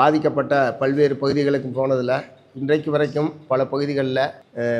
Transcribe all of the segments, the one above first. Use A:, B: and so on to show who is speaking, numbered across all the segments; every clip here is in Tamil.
A: பாதிக்கப்பட்ட பல்வேறு பகுதிகளுக்கு போனதில் இன்றைக்கு வரைக்கும் பல பகுதிகளில்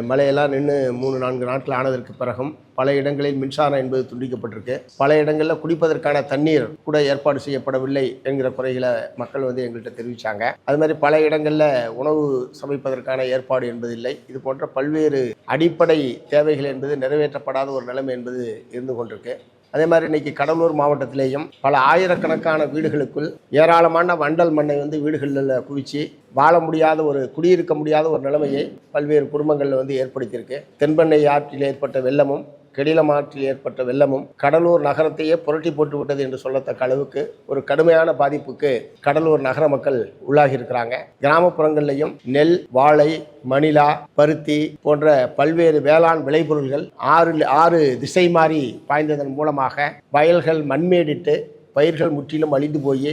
A: மழையெல்லாம் நின்று மூணு நான்கு நாட்கள் ஆனதற்கு பிறகும் பல இடங்களில் மின்சாரம் என்பது துண்டிக்கப்பட்டிருக்கு. பல இடங்களில் குடிப்பதற்கான தண்ணீர் கூட ஏற்பாடு செய்யப்படவில்லை என்கிற குறைகளை மக்கள் வந்து எங்கள்கிட்ட தெரிவித்தாங்க அது மாதிரி பல இடங்களில் உணவு சமைப்பதற்கான ஏற்பாடு என்பதில்லை இது போன்ற பல்வேறு அடிப்படை தேவைகள் என்பது நிறைவேற்றப்படாத ஒரு நிலைமை என்பது இருந்து கொண்டிருக்கு. அதே மாதிரி இன்னைக்கு கடலூர் மாவட்டத்திலேயும் பல ஆயிரக்கணக்கான வீடுகளுக்குள் ஏராளமான வண்டல் மண்ணை வந்து வீடுகளில் குவிச்சு வாழ முடியாத ஒரு குடியிருக்க முடியாத ஒரு நிலைமையை பல்வேறு குடும்பங்களில் வந்து ஏற்படுத்தியிருக்கு. தென்பெண்ணை ஆற்றில் ஏற்பட்ட வெள்ளமும் கெடில மாற்றில் ஏற்பட்ட வெள்ளமும் கடலூர் நகரத்தையே புரட்டி போட்டு விட்டது என்று சொல்லத்தக்க அளவுக்கு ஒரு கடுமையான பாதிப்புக்கு கடலூர் நகர மக்கள் உள்ளாகியிருக்கிறாங்க. கிராமப்புறங்கள்லையும் நெல் வாழை மணிலா பருத்தி போன்ற பல்வேறு வேளாண் விளைபொருள்கள் ஆறு ஆறு திசை மாறி பாய்ந்ததன் மூலமாக வயல்கள் மண்மேடிட்டு பயிர்கள் முற்றிலும் அழிந்து போய்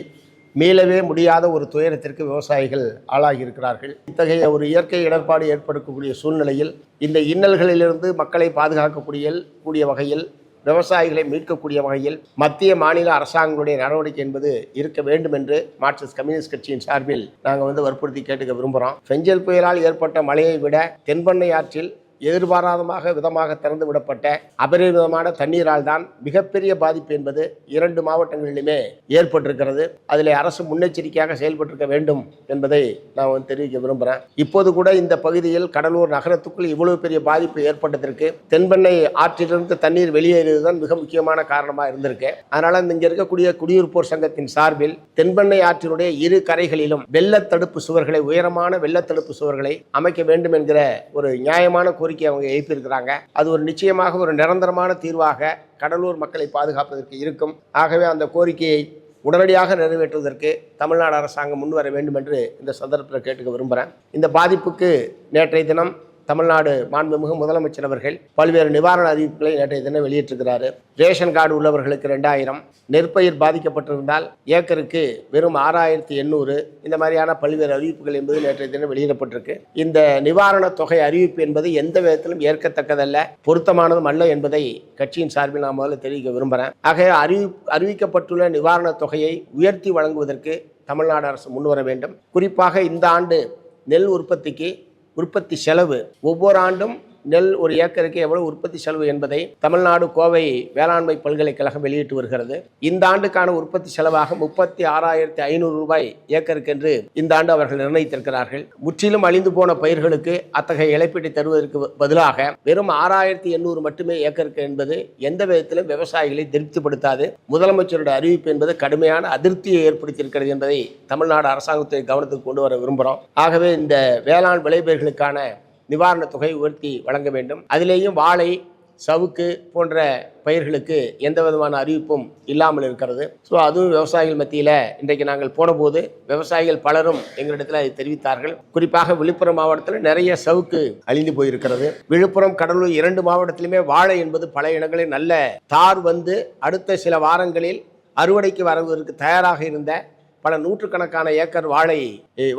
A: மீளவே முடியாத ஒரு துயரத்திற்கு விவசாயிகள் ஆளாகி இருக்கிறார்கள் இத்தகைய ஒரு இயற்கை இடர்பாடு ஏற்படுத்தக்கூடிய சூழ்நிலையில் இந்த இன்னல்களிலிருந்து மக்களை பாதுகாக்கக்கூடிய கூடிய வகையில் விவசாயிகளை மீட்கக்கூடிய வகையில் மத்திய மாநில அரசாங்கங்களுடைய நடவடிக்கை என்பது இருக்க வேண்டும் என்று மார்க்சிஸ்ட் கம்யூனிஸ்ட் கட்சியின் சார்பில் நாங்கள் வந்து வற்புறுத்தி கேட்டுக்க விரும்புகிறோம். பெஞ்சல் புயலால் ஏற்பட்ட மழையை விட தென்பண்ணை ஆற்றில் எதிர்பாராதமாக விதமாக திறந்து விடப்பட்ட அபரிமிதமான தண்ணீரால் தான் மிகப்பெரிய பாதிப்பு என்பது இரண்டு மாவட்டங்களிலுமே ஏற்பட்டிருக்கிறது. அதில் அரசு முன்னெச்சரிக்கையாக செயல்பட்டிருக்க வேண்டும் என்பதை நான் வந்து தெரிவிக்க விரும்புகிறேன் இப்போது கூட இந்த பகுதியில் கடலூர் நகரத்துக்குள் இவ்வளவு பெரிய பாதிப்பு ஏற்பட்டதற்கு தென்பெண்ணை ஆற்றிலிருந்து தண்ணீர் வெளியேறியதுதான் மிக முக்கியமான காரணமாக இருந்திருக்கு. அதனால் இங்க இருக்கக்கூடிய குடியிருப்போர் சங்கத்தின் சார்பில் தென்பெண்ணை ஆற்றினுடைய இரு கரைகளிலும் வெள்ள தடுப்பு சுவர்களை உயரமான வெள்ள தடுப்பு சுவர்களை அமைக்க வேண்டும் என்கிற ஒரு நியாயமான கோரிக்கை அவங்க எழுப்பியிருக்கிறாங்க. அது ஒரு நிச்சயமாக ஒரு நிரந்தரமான தீர்வாக கடலூர் மக்களை பாதுகாப்பதற்கு இருக்கும். ஆகவே அந்த கோரிக்கையை உடனடியாக நிறைவேற்றுவதற்கு தமிழ்நாடு அரசாங்கம் முன்வர வேண்டும் என்று இந்த சந்தர்ப்பத்தில் கேட்டுக்க விரும்புகிறேன் இந்த பாதிப்புக்கு நேற்றைய தினம் தமிழ்நாடு மாண்புமிகு முதலமைச்சர் அவர்கள் பல்வேறு நிவாரண அறிவிப்புகளை நேற்றைய தினம் வெளியிட்டிருக்கிறாரு. ரேஷன் கார்டு உள்ளவர்களுக்கு ரெண்டாயிரம் நெற்பயிர் பாதிக்கப்பட்டிருந்தால் ஏக்கருக்கு வெறும் ஆறாயிரத்தி எண்ணூறு இந்த மாதிரியான பல்வேறு அறிவிப்புகள் என்பது நேற்றைய தினம் வெளியிடப்பட்டிருக்கு. இந்த நிவாரணத் தொகை அறிவிப்பு என்பது எந்த விதத்திலும் ஏற்கத்தக்கதல்ல பொருத்தமானதும் அல்ல என்பதை கட்சியின் சார்பில் நான் முதல்ல தெரிவிக்க விரும்புகிறேன் ஆக அறிவி அறிவிக்கப்பட்டுள்ள நிவாரணத் தொகையை உயர்த்தி வழங்குவதற்கு தமிழ்நாடு அரசு முன்வர வேண்டும். குறிப்பாக இந்த ஆண்டு நெல் உற்பத்திக்கு உற்பத்தி செலவு ஒவ்வொரு ஆண்டும் நெல் ஒரு ஏக்கருக்கு எவ்வளவு உற்பத்தி செலவு என்பதை தமிழ்நாடு கோவை வேளாண்மை பல்கலைக்கழகம் வெளியிட்டு வருகிறது. இந்த ஆண்டுக்கான உற்பத்தி செலவாக முப்பத்தி ஆறாயிரத்தி ஐநூறு ரூபாய் ஏக்கருக்கு என்று இந்த ஆண்டு அவர்கள் நிர்ணயித்திருக்கிறார்கள். முற்றிலும் அழிந்து போன பயிர்களுக்கு அத்தகைய இழப்பீட்டை தருவதற்கு பதிலாக வெறும் ஆறாயிரத்தி எண்ணூறு மட்டுமே ஏக்கருக்கு என்பது எந்த விதத்திலும் விவசாயிகளை திருப்திப்படுத்தாது. முதலமைச்சருடைய அறிவிப்பு என்பது கடுமையான அதிருப்தியை ஏற்படுத்தியிருக்கிறது என்பதை தமிழ்நாடு அரசாங்கத்தை கவனத்துக்கு கொண்டு வர விரும்புகிறோம். ஆகவே இந்த வேளாண் விளைபயிர்களுக்கான நிவாரணத் தொகை உயர்த்தி வழங்க வேண்டும். அதிலேயும் வாழை சவுக்கு போன்ற பயிர்களுக்கு எந்த விதமான அறிவிப்பும் இல்லாமல் இருக்கிறது. ஸோ அதுவும் விவசாயிகள் மத்தியில் இன்றைக்கு நாங்கள் போனபோது விவசாயிகள் பலரும் எங்களிடத்தில் அதை தெரிவித்தார்கள். குறிப்பாக விழுப்புரம் மாவட்டத்தில் நிறைய சவுக்கு அழிந்து போயிருக்கிறது. விழுப்புரம் கடலூர் இரண்டு மாவட்டத்திலுமே வாழை என்பது பல இடங்களில் நல்ல தார் வந்து அடுத்த சில வாரங்களில் அறுவடைக்கு வருவதற்கு தயாராக இருந்த பல நூற்றுக்கணக்கான ஏக்கர் வாழை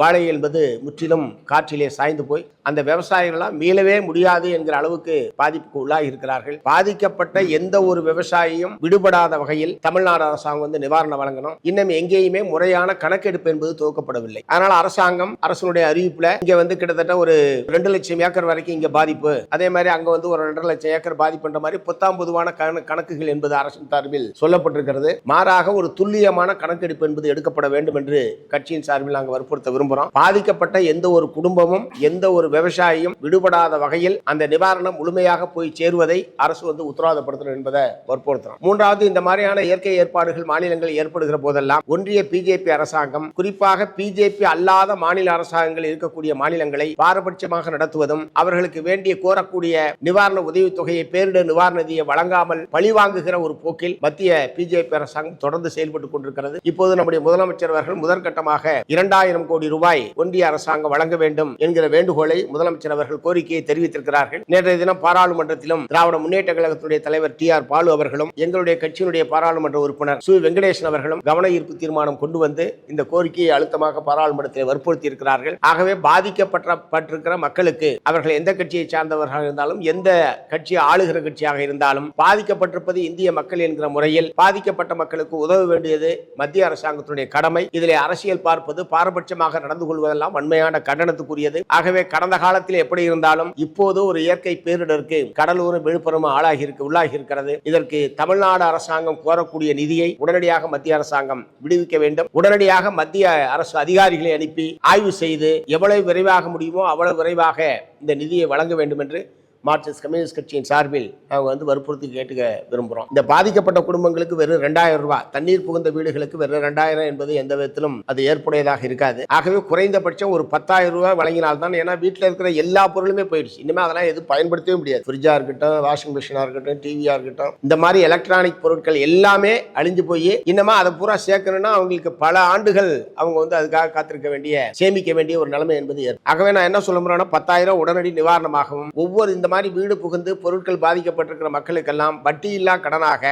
A: வாழை என்பது முற்றிலும் காற்றிலே சாய்ந்து போய் அந்த விவசாயிகளாம் மீளவே முடியாது என்கிற அளவுக்கு பாதிப்புக்கு உள்ளாகி இருக்கிறார்கள் பாதிக்கப்பட்ட எந்த ஒரு விவசாயியும் விடுபடாத வகையில் தமிழ்நாடு அரசாங்கம் வந்து நிவாரணம் வழங்கணும். இன்னும் எங்கேயுமே முறையான கணக்கெடுப்பு என்பது துவக்கப்படவில்லை. அதனால அரசாங்கம் அரசனுடைய அறிவிப்புல இங்க வந்து கிட்டத்தட்ட ஒரு ரெண்டு லட்சம் ஏக்கர் வரைக்கும் இங்க பாதிப்பு. அதே மாதிரி அங்க வந்து ஒரு ரெண்டரை லட்சம் ஏக்கர் பாதிப்புன்ற மாதிரி புத்தாம் பொதுவான கணக்குகள் என்பது அரசின் சார்பில் சொல்லப்பட்டிருக்கிறது. மாறாக ஒரு துல்லியமான கணக்கெடுப்பு என்பது எடுக்கப்பட வேண்டும் என்று கட்சியின் சார்பில் நாங்கள் வற்புறுத்த விரும்புகிறோம் பாதிக்கப்பட்ட எந்த ஒரு குடும்பமும் எந்த ஒரு விவசாயியும் விடுபடாத வகையில் அந்த நிவாரணம் முழுமையாக போய் சேருவதை அரசு வந்து உத்தரவாதப்படுத்தணும் என்பதை வற்புறுத்துறோம். மூன்றாவது இந்த மாதிரியான இயற்கை ஏற்பாடுகள் மாநிலங்கள் ஏற்படுகிற போதெல்லாம் ஒன்றிய பிஜேபி அரசாங்கம் குறிப்பாக பிஜேபி அல்லாத மாநில அரசாங்கங்கள் இருக்கக்கூடிய மாநிலங்களை பாரபட்சமாக நடத்துவதும் அவர்களுக்கு வேண்டிய கோரக்கூடிய நிவாரண உதவித் தொகையை பேரிடர் நிவாரண நிதியை வழங்காமல் பழிவாங்குகிற ஒரு போக்கில் மத்திய பிஜேபி அரசாங்கம் தொடர்ந்து செயல்பட்டுக் கொண்டிருக்கிறது. இப்போது நம்முடைய முதலமைச்சர் அவர்கள் முதற்கட்டமாக இரண்டாயிரம் கோடி ரூபாய் ஒன்றிய அரசாங்கம் வழங்க வேண்டும் என்கிற வேண்டுகோளை முதலமைச்சர் அவர்கள் கோரிக்கையை தெரிவித்திருக்கிறார்கள். நேற்றைய தினம் பாராளுமன்றத்திலும் திராவிட முன்னேற்ற கழகத்துடைய தலைவர் டி ஆர் பாலு அவர்களும் எங்களுடைய கட்சியினுடைய பாராளுமன்ற உறுப்பினர் சு. வெங்கடேசன் அவர்களும் கவன ஈர்ப்பு தீர்மானம் கொண்டு வந்து இந்த கோரிக்கையை அழுத்தமாக பாராளுமன்றத்தில் வற்புறுத்தி இருக்கிறார்கள் ஆகவே பாதிக்கப்பட்டிருக்கிற மக்களுக்கு அவர்கள் எந்த கட்சியை சார்ந்தவர்களாக இருந்தாலும் எந்த கட்சி ஆளுகிற கட்சியாக இருந்தாலும் பாதிக்கப்பட்டிருப்பது இந்திய மக்கள் என்கிற முறையில் பாதிக்கப்பட்ட மக்களுக்கு உதவ வேண்டியது மத்திய அரசாங்கத்தினுடைய கடமை. கடமை. இதிலே அரசியல் பார்ப்பது பாரபட்சமாக நடந்து கொள்வதெல்லாம் வன்மையான கண்டனத்துக்குரியது. ஆகவே கடந்த காலத்தில் எப்படி இருந்தாலும் இப்போது ஒரு இயற்கை பேரிடருக்கு கடலூர் விழுப்புரம் ஆளாகி இருக்கு உள்ளாகி இருக்கிறது இதற்கு தமிழ்நாடு அரசாங்கம் கோரக்கூடிய நிதியை உடனடியாக மத்திய அரசாங்கம் விடுவிக்க வேண்டும். உடனடியாக மத்திய அரசு அதிகாரிகளை அனுப்பி ஆய்வு செய்து எவ்வளவு விரைவாக முடியுமோ அவ்வளவு விரைவாக இந்த நிதியை வழங்க வேண்டும் என்று மார்க்சிஸ்ட் கம்யூனிஸ்ட் கட்சியின் சார்பில் நாங்கள் வந்து வற்புறுத்தி கேட்டுக்க விரும்புகிறோம் இந்த பாதிக்கப்பட்ட குடும்பங்களுக்கு வெறும் ரெண்டாயிரம் ரூபாய் தண்ணீர் புகுந்த வீடுகளுக்கு வெறும் ரெண்டாயிரம் என்பது எந்த விதத்திலும் அது ஏற்புடையதாக இருக்காது. ஆகவே குறைந்தபட்சம் ஒரு பத்தாயிரம் ரூபாய் வழங்கினால்தான் ஏன்னா வீட்டில் இருக்கிற எல்லா பொருளுமே போயிடுச்சு. இனிமேல் அதெல்லாம் எதுவும் பயன்படுத்தவே முடியாது. ஃப்ரிட்ஜாக இருக்கட்டும் வாஷிங் மிஷினாக இருக்கட்டும் டிவியாக இருக்கட்டும் இந்த மாதிரி எலக்ட்ரானிக் பொருட்கள் எல்லாமே அழிஞ்சு போய் இன்னமா அதை பூரா சேர்க்கணும்னா அவங்களுக்கு பல ஆண்டுகள் அவங்க வந்து அதுக்காக காத்திருக்க வேண்டிய சேமிக்க வேண்டிய ஒரு நிலைமை என்பது ஆகவே நான் என்ன சொல்ல முடியும்னா பத்தாயிரம் உடனடி நிவாரணமாகவும் ஒவ்வொரு இந்த மாதிரி வீடு புகுந்து பொருட்கள் பாதிக்கப்பட்டிருக்கிற மக்களுக்கெல்லாம் வட்டியில்லா கடனாக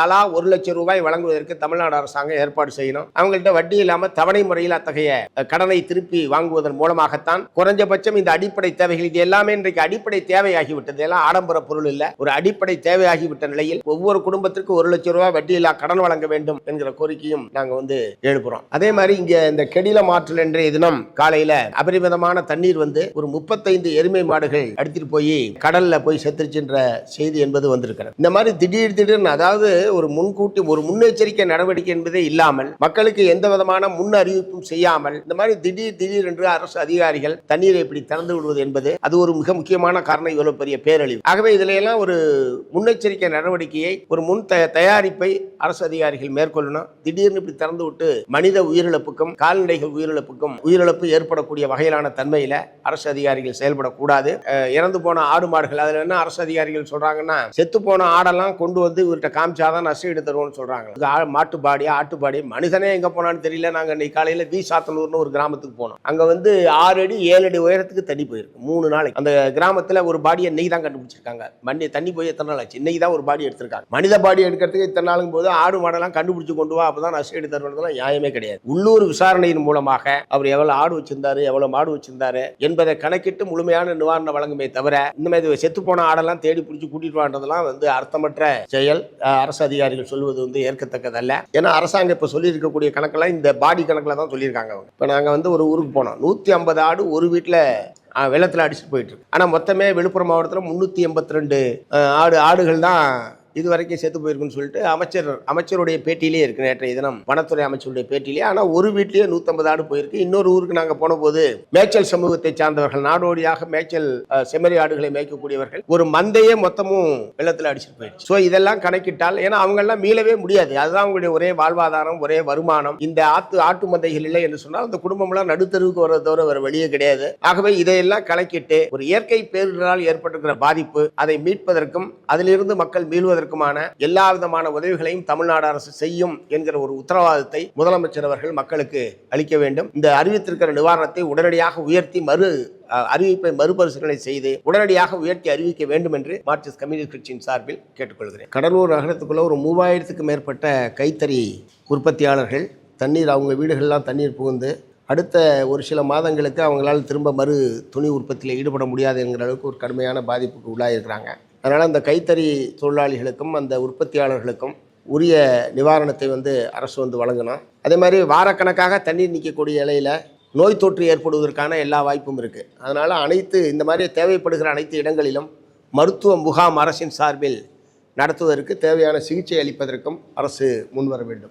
A: தலா ஒரு லட்சம் ரூபாய் வழங்குவதற்கு தமிழ்நாடு அரசாங்கம் ஏற்பாடு செய்யணும். அவங்கள்ட்ட வட்டி இல்லாமல் தவணை முறையில் அத்தகைய கடனை திருப்பி வாங்குவதன் மூலமாகத்தான் குறைஞ்சபட்சம் இந்த அடிப்படை தேவைகள் இது எல்லாமே இன்றைக்கு அடிப்படை தேவையாகிவிட்டது. எல்லாம் ஆடம்பர பொருள் இல்ல. ஒரு அடிப்படை தேவையாகிவிட்ட நிலையில் ஒவ்வொரு குடும்பத்திற்கு ஒரு லட்சம் ரூபாய் வட்டி இல்லா கடன் வழங்க வேண்டும் என்கிற கோரிக்கையும் நாங்க வந்து எழுப்புறோம். அதே மாதிரி இங்க இந்த கெடில மாற்றல் இன்றைய தினம் காலையில அபரிமிதமான தண்ணீர் வந்து ஒரு முப்பத்தைந்து எருமை மாடுகள் எடுத்துட்டு போய் கடல்ல போய் செத்துருச்சுன்ற செய்தி என்பது வந்திருக்கிறது. இந்த மாதிரி திடீர் திடீர்னு அதாவது ஒரு முன்கூட்டி ஒரு முன்னெச்சரிக்கை நடவடிக்கை என்பதே இல்லாமல் மக்களுக்கு எந்த விதமான முன் அறிவிப்பும் செய்யாமல் இந்த மாதிரி திடீர் திடீர் என்று அரசு அதிகாரிகள் தண்ணீரை இப்படி திறந்து விடுவது என்பது அது ஒரு மிக முக்கியமான காரணம். இவ்வளவு பெரிய பேரழிவு. ஆகவே இதுல எல்லாம் ஒரு முன்னெச்சரிக்கை நடவடிக்கையை ஒரு முன் தயாரிப்பை அரசு அதிகாரிகள் மேற்கொள்ளணும். திடீர்னு இப்படி திறந்து விட்டு மனித உயிரிழப்புக்கும் கால்நடைகள் உயிரிழப்புக்கும் உயிரிழப்பு ஏற்படக்கூடிய வகையிலான தன்மையில அரசு அதிகாரிகள் செயல்படக்கூடாது. இறந்து போன ஆடு மாடுகள் அதுல என்ன அரசு அதிகாரிகள் சொல்றாங்கன்னா செத்து போன ஆடெல்லாம் கொண்டு வந்து இவர்கிட்ட காமிச்சாதான் தான் நஷ்டம் சொல்றாங்க. இது ஆ- மாட்டு பாடி ஆட்டு பாடி மனுஷனே எங்கே போனான்னு தெரியல. நாங்கள் இன்னைக்கு காலையில் வி. சாத்தனூர்னு ஒரு கிராமத்துக்கு போனோம். அங்கே வந்து ஆறு அடி ஏழு அடி உயரத்துக்கு தண்ணி போயிருக்கு. மூணு நாளைக்கு. அந்த கிராமத்தில் ஒரு பாடியை இன்னைக்கு தான் கண்டுபிடிச்சிருக்காங்க. மண்ணி தண்ணி போய் எத்தனை நாள் ஆச்சு? இன்னைக்கு தான் ஒரு பாடி எடுத்திருக்காங்க. மனித பாடி எடுக்கிறதுக்கு இத்தனை நாளும் போது ஆடு மாடெல்லாம் கண்டுபிடிச்சு கொண்டு வா அப்போ அப்பதான் நஷ்டஈடு தருவதெல்லாம் நியாயமே கிடையாது. உள்ளூர் விசாரணையின் மூலமாக அவர் எவ்வளோ ஆடு வச்சிருந்தாரு எவ்வளோ மாடு வச்சிருந்தாரு என்பதை கணக்கிட்டு முழுமையான நிவாரணம் வழங்குமே தவிர இந்த மாதிரி செத்து போன ஆடெல்லாம் தேடி பிடிச்சி கூட்டிட்டு வாண்டதெல்லாம் வந்து அர்த்தமற்ற செயல். அஹ், அரசு அதிகாரிகள் சொல்வது வந்து ஏற்கத்தக்கதல்ல. ஏன்னா அரசாங்கம் இப்போ சொல்லியிருக்கக்கூடிய கணக்கெல்லாம் இந்த பாடி கணக்கில் தான் சொல்லியிருக்காங்க அவங்க. இப்போ நாங்கள் வந்து ஒரு ஊருக்கு போனோம். நூற்றி ஐம்பது ஆடு ஒரு வீட்டில் வெள்ளத்தில் அடிச்சுட்டு போயிட்டு இருக்கு. ஆனால் மொத்தமே விழுப்புரம் மாவட்டத்தில் முந்நூற்றி எண்பத்தி ரெண்டு ஆடு ஆடுகள் தான் இது வரைக்கும் செத்து போயிருக்குன்னு சொல்லிட்டு அமைச்சர் அமைச்சருடைய பேட்டியிலே இருக்கு நேற்றைய தினம். வனத்துறை அமைச்சருடைய பேட்டியிலே. ஆனால் ஒரு வீட்லயே நூற்றம்பது ஆடு போயிருக்கு. இன்னொரு ஊருக்கு நாங்கள் போன போது மேய்ச்சல் சமூகத்தை சார்ந்தவர்கள் நாடோடியாக மேய்ச்சல் செம்மறி ஆடுகளை மேய்க்கக்கூடியவர்கள் ஒரு மந்தையே மொத்தமும் வெள்ளத்தில் அடிச்சுட்டு போயிடுச்சு. ஸோ இதெல்லாம் கணக்கிட்டால் ஏன்னா அவங்கெல்லாம் மீளவே முடியாது. அதுதான் அவங்களுடைய ஒரே வாழ்வாதாரம் ஒரே வருமானம். இந்த ஆத்து ஆட்டு மந்தைகள் இல்லை என்று சொன்னால் அந்த குடும்பம்லாம் நடுத்தருவுக்கு வர தவிர வேறு வழியே கிடையாது. ஆகவே இதையெல்லாம் கணக்கிட்டு ஒரு இயற்கை பேரிடரால் ஏற்பட்டிருக்கிற பாதிப்பு அதை மீட்பதற்கும் அதிலிருந்து மக்கள் செய்வதற்குமான எல்லா விதமான உதவிகளையும் தமிழ்நாடு அரசு செய்யும் என்கிற ஒரு உத்தரவாதத்தை முதலமைச்சர் அவர்கள் மக்களுக்கு அளிக்க வேண்டும். இந்த அறிவித்திருக்கிற நிவாரணத்தை உடனடியாக உயர்த்தி மறு அறிவிப்பை மறுபரிசீலனை செய்து உடனடியாக உயர்த்தி அறிவிக்க வேண்டும் என்று மார்க்சிஸ்ட் கம்யூனிஸ்ட் கட்சியின் சார்பில் கேட்டுக்கொள்கிறேன். கடலூர் நகரத்துக்குள்ள ஒரு மூவாயிரத்துக்கு மேற்பட்ட கைத்தறி உற்பத்தியாளர்கள் தண்ணீர் அவங்க வீடுகள்லாம் தண்ணீர் புகுந்து அடுத்த ஒரு சில மாதங்களுக்கு அவங்களால் திரும்ப மறு துணி உற்பத்தியில் ஈடுபட முடியாது என்கிற அளவுக்கு ஒரு கடுமையான பாதிப்புக்கு உள்ளாயிருக்கிறாங்க. அதனால் அந்த கைத்தறி தொழிலாளிகளுக்கும் அந்த உற்பத்தியாளர்களுக்கும் உரிய நிவாரணத்தை வந்து அரசு வந்து வழங்கணும். அதே மாதிரி வாரக்கணக்காக தண்ணீர் நிற்கக்கூடிய இலையில் நோய் தொற்று ஏற்படுவதற்கான எல்லா வாய்ப்பும் இருக்குது அதனால் அனைத்து இந்த மாதிரி தேவைப்படுகிற அனைத்து இடங்களிலும் மருத்துவ முகாம் அரசின் சார்பில் நடத்துவதற்கு தேவையான சிகிச்சை அளிப்பதற்கும் அரசு முன்வர வேண்டும்.